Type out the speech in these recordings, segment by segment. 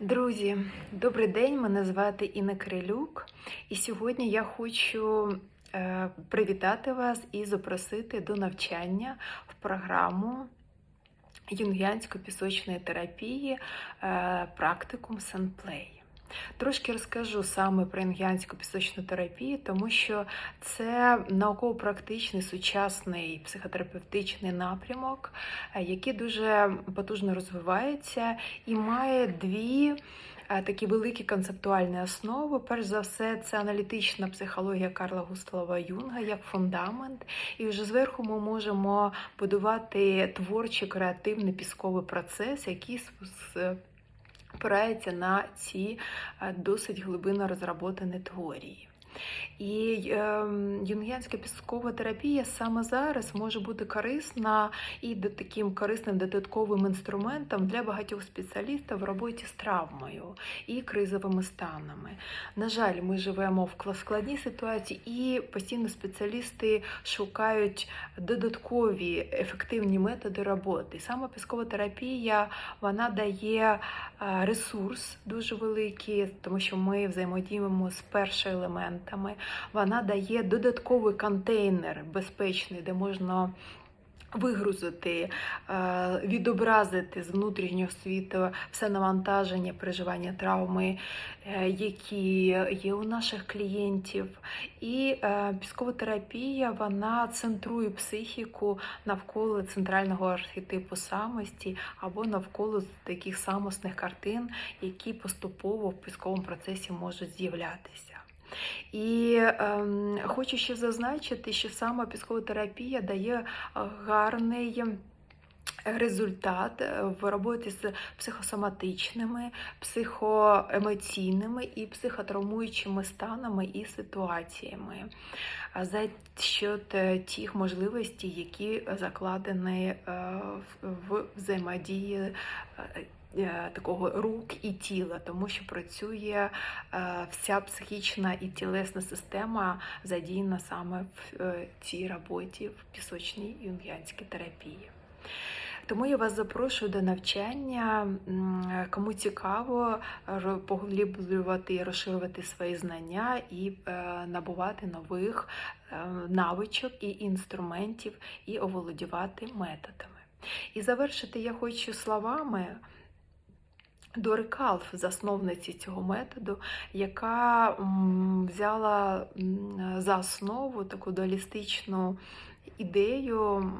Друзі, добрий день! Мене звати Інна Крилюк, і сьогодні я хочу е, привітати вас і запросити до навчання в програму юнгіанської пісочної терапії е, практикум Сенплей. Трошки розкажу саме про юнгіанську пісочну терапію, тому що це науково-практичний сучасний психотерапевтичний напрямок, е, який дуже потужно розвивається і має дві е, такі великі концептуальні основи. Перш за все, це аналітична психологія Карла Густава Юнга як фундамент. І вже зверху ми можемо будувати творчий креативний пісковий процес, який опирається на ці е, досить глибинно розроблені теорії. І е, юнгіанська піскова терапія саме зараз може бути корисна і таким корисним додатковим інструментом для багатьох спеціалістів в роботі з травмою і кризовими станами. На жаль, ми живемо в складній ситуації, і постійно спеціалісти шукають додаткові ефективні методи роботи. Саме піскова терапія вона дає е, ресурс дуже великий, тому що ми взаємодіємо з першоелементами. Вона дає додатковий контейнер безпечний, де можна вигрузити, е, відобразити з внутрішнього світу все навантаження, переживання травми, е, які є у наших клієнтів. І е, піскова терапія вона центрує психіку навколо центрального архетипу самості або навколо таких самосних картин, які поступово в пісковому процесі можуть з'являтися. І ем, хочу ще зазначити, що саме піскова терапія дає е, гарний результат е, в роботі з психосоматичними, психоемоційними і психотравмуючими станами і ситуаціями за счет е, тих можливостей, які закладені е, в- взаємодії такого рук і тіла, тому що працює вся психічна і тілесна система задіяна саме в цій роботі в пісочній юнгіанській терапії. Тому я вас запрошую до навчання. Кому цікаво поглиблювати і розширювати свої знання і е, набувати нових е, навичок і інструментів і оволодівати методами. І завершити я хочу словами. Дори Калф, засновниці цього методу, яка взяла за основу таку дуалістичну ідею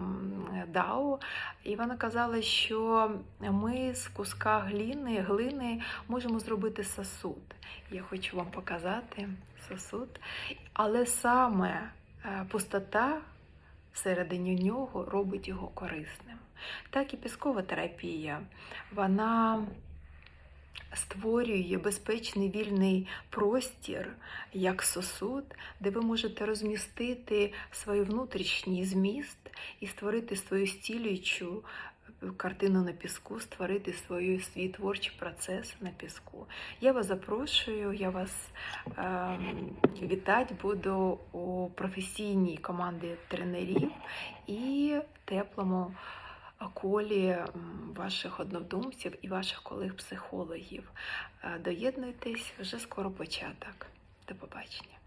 Дао, і вона казала, що ми з куска глини, глини можемо зробити сосуд. Я хочу вам показати сосуд, але саме е, пустота всередині нього робить його корисним. Так і піскова терапія, вона створює безпечний вільний простір як сосуд, де ви можете розмістити свій внутрішній зміст і створити свою стілюючу картину на піску, створити свою, свій творчий процес на піску. Я вас запрошую, я вас е, вітати буду у професійній команді тренерів і теплому колі ваших однодумців і ваших колег-психологів. Е, Доєднуйтесь, вже скоро початок. До побачення.